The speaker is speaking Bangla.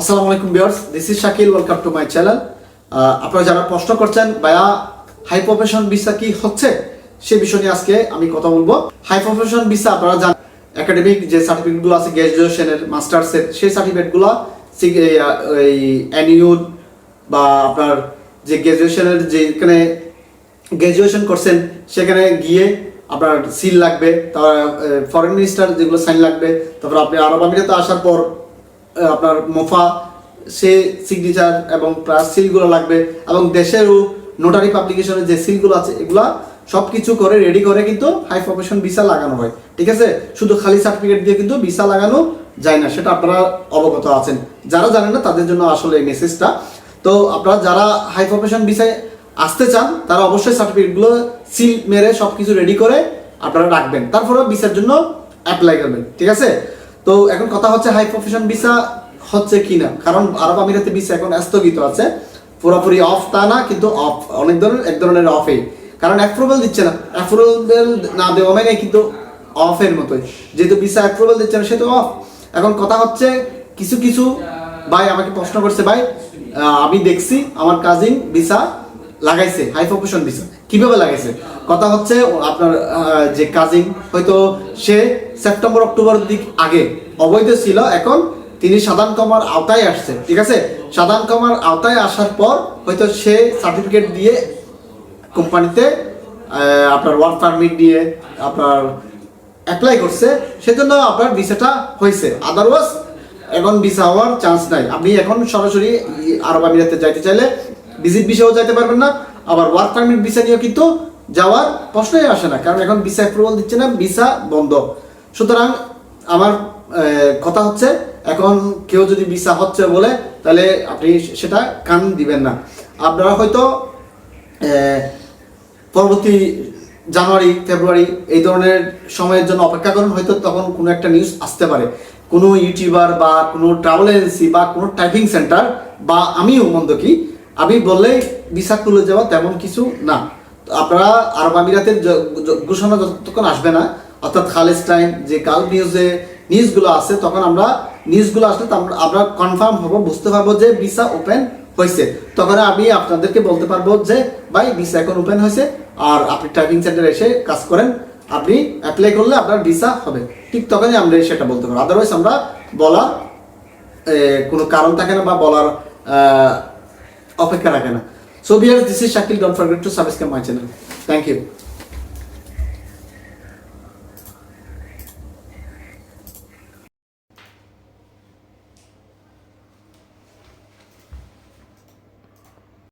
আসসালামু আলাইকুম viewers this is Shakil welcome to my channel আপনারা যারা প্রশ্ন করছেন, ভাইয়া হাই প্রফেশন ভিসা কি হচ্ছে? সে বিষয় নিয়ে আজকে আমি কথা বলব। হাই প্রফেশন ভিসা আপনারা জানেন একাডেমিক যে সার্টিফিকেটগুলো আছে গ্র্যাজুয়েশনের মাস্টার্সের সেই সার্টিফিকেটগুলো এই অ্যানিউড বা আপনার যে গ্র্যাজুয়েশনের যেখানে গ্র্যাজুয়েশন করছেন, সেখানে গিয়ে আপনার সিল লাগবে, তারপর ফরেন মিনিস্টার যেগুলো সাইন লাগবে, তারপর আপনি আরব আমিরাতে আসার পর আপনার মোফা, সে সিগনেচার এবং প্লাস সিলগুলো লাগবে এবং দেশেরও নোটারি পাবলিকেশনের যে সিলগুলো আছে, এগুলা সব কিছু করে রেডি করে কিন্তু হাই প্রফেশন ভিসা লাগানো হয়। ঠিক আছে? শুধু খালি সার্টিফিকেট দিয়ে কিন্তু ভিসা লাগানো যায় না, সেটা আপনারা অবগত আছেন। যারা জানেন না, তাদের জন্য আসলে এই মেসেজটা তো আপনারা যারা হাই প্রফেশন ভিসায় আসতে চান, তারা অবশ্যই সার্টিফিকেটগুলো সিল মেরে সব কিছু রেডি করে আপনারা রাখবেন। তারপরে ভিসার জন্য অ্যাপ্লাই করবেন। ঠিক আছে? তো এখন কথা হচ্ছে হাই প্রফেশন ভিসা হচ্ছে কি না কারণ আরব আমিরাতে ভিসা এখন স্থগিত আছে। পুরোপুরি অফ তা না, কিন্তু অফ অনেক ধরনের, এক ধরনের অফেই কারণ অ্যাপ্রুভাল দিচ্ছে না। অ্যাপ্রুভাল না দেওয়া মানে কিন্তু অফের মতোই। যেহেতু ভিসা অ্যাপ্রুভাল দিচ্ছে না, সেহেতু অফ এখন কথা হচ্ছে, কিছু কিছু ভাই আমাকে প্রশ্ন করছে, ভাই আমি দেখছি, আমার কাজিন ভিসা লাগাইছে হাই প্রফেশন ভিসা কীভাবে লাগাইছে? কথা হচ্ছে আপনার যে কাজিন হয়তো সে সেপ্টেম্বর অক্টোবর দিক আগে অবৈধ ছিল, এখন তিনি সাধারণ কমার আওতায় আসছে ঠিক আছে? সাধারণ কমার আওতায় আসার পর হয়তো সে সার্টিফিকেট দিয়ে কোম্পানিতে আপনার ওয়ার্ক পারমিট দিয়ে আপনার অ্যাপ্লাই করছে, সেজন্য আপনার ভিসাটা হয়েছে। আদারওয়াইজ এখন ভিসা হওয়ার চান্স নাই। আপনি এখন সরাসরি আরব আমিরাতে যাইতে চাইলে ভিজিট ভিসাও যাইতে পারবেন না, আবার ওয়ার্ক পারমিট ভিসা নিয়েও কিন্তু যাওয়ার প্রশ্নই আসে না, কারণ এখন ভিসা অ্যাপ্রুভাল দিচ্ছে না, ভিসা বন্ধ। সুতরাং আমার কথা হচ্ছে, এখন কেউ যদি ভিসা হচ্ছে বলে, তাহলে আপনি সেটা কান দিবেন না। আপনারা হয়তো পরবর্তী জানুয়ারি, ফেব্রুয়ারি এই ধরনের সময়ের জন্য অপেক্ষা করুন, হয়তো তখন কোনো একটা নিউজ আসতে পারে। কোনো ইউটিউবার বা কোনো ট্রাভেল এজেন্সি বা কোনো টাইপিং সেন্টার বা আমিও মন্দ কি আমি বললেই ভিসা তুলে যাওয়া তেমন কিছু না। আপনারা আরব আমিরাতের ঘোষণা যতক্ষণ আসবে না, অর্থাৎ খালেজ টাইম যে কাল নিউজে নিউজগুলো আছে, তখন আমরা নিউজগুলো আসলে আমরা- কনফার্ম হব, বুঝতে পারব যে ভিসা ওপেন হয়েছে তখন আমি আপনাদেরকে বলতে পারব যে, ভাই ভিসা এখন ওপেন হয়েছে আর আপনি টাইপিং সেন্টারে এসে কাজ করেন। আপনি অ্যাপ্লাই করলে আপনার ভিসা হবে। ঠিক তখনই আমরা সেটা বলতে পারব। আদারওয়াইজ আমরা বলার কোনো কারণ থাকে না বা বলার অপেক্ষা রাখে না so viewer this is Shakil don't forget to subscribe my channel thank you